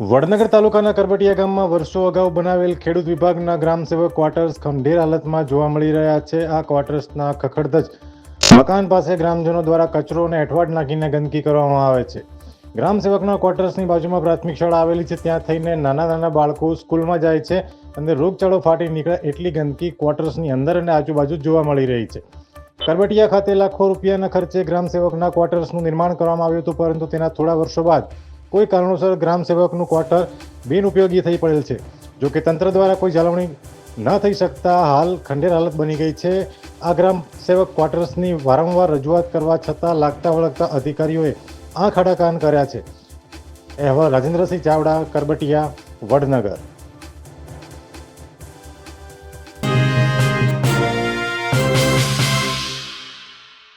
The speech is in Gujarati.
વડનગર તાલુકાના કરબટિયા ગામમાં વર્ષો અગાઉ બનાવેલ ખેડૂત વિભાગના ગ્રામસેવક ક્વાર્ટર્સ ખંડેર હાલતમાં જોવા મળી રહ્યા છે. આ ક્વાર્ટર્સના ખખડધજ મકાન પાસે ગ્રામજનો દ્વારા કચરો અને એઠવાડ નાખીને ગંદકી કરવામાં આવે છે. ગ્રામસેવકના ક્વાર્ટર્સની બાજુમાં પ્રાથમિક શાળા આવેલી છે. ત્યાં થઈને નાના નાના બાળકો સ્કૂલમાં જાય છે અને રોગચાળો ફાટી નીકળે એટલી ગંદકી ક્વાર્ટર્સની અંદર અને આજુબાજુ જોવા મળી રહી છે. કરબટિયા ખાતે લાખો રૂપિયાના ખર્ચે ગ્રામસેવકના ક્વાર્ટર્સનું નિર્માણ કરવામાં આવ્યું હતું, પરંતુ તેના થોડા વર્ષો બાદ કોઈ કારણોસર ગ્રામ સેવકનું ક્વાર્ટર બિનઉપયોગી થઈ પડેલ છે. જોકે તંત્ર દ્વારા કોઈ જાળવણી ન થઈ શકતા હાલ ખંડેર હાલત બની ગઈ છે. આ ગ્રામ સેવક ક્વાર્ટર્સની વારંવાર રજૂઆત કરવા છતાં લાગતા વળગતા અધિકારીઓએ આંખ આડા કાન કર્યા છે. અહેવાલ રાજેન્દ્રસિંહ ચાવડા, કરબટિયા, વડનગર.